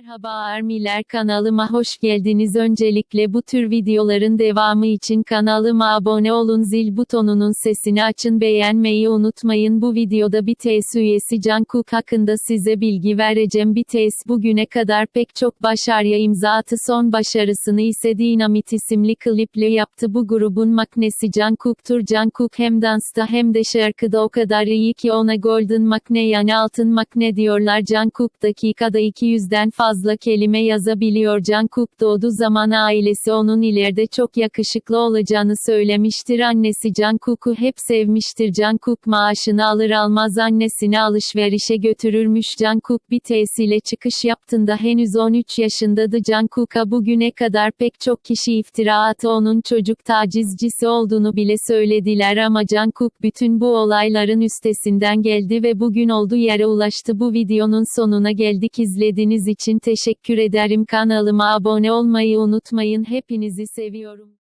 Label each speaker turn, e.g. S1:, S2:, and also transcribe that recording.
S1: Merhaba Armiler kanalıma hoş geldiniz. Öncelikle bu tür videoların devamı için kanalıma abone olun. Zil butonunun sesini açın. Beğenmeyi unutmayın. Bu videoda BTS üyesi Jungkook hakkında size bilgi vereceğim. BTS bugüne kadar pek çok başarıya imza attı. Son başarısını ise Dynamite isimli kliple yaptı. Bu grubun maknesi Jungkook'tur. Jungkook hem dansta hem de şarkıda o kadar iyi ki ona Golden Makne yani altın makne diyorlar. Jungkook dakikada 200'den fazla kelime yazabiliyor. Jungkook doğduğu zaman ailesi onun ileride çok yakışıklı olacağını söylemiştir. Annesi Jungkook'u hep sevmiştir. Jungkook maaşını alır almaz annesini alışverişe götürürmüş. Jungkook BTS ile çıkış yaptığında henüz 13 yaşındadı. Jungkook'a bugüne kadar pek çok kişi iftira attı. Onun çocuk tacizcisi olduğunu bile söylediler ama Jungkook bütün bu olayların üstesinden geldi ve bugün olduğu yere ulaştı. Bu videonun sonuna geldik. İzlediğiniz için teşekkür ederim. Kanalıma abone olmayı unutmayın. Hepinizi seviyorum.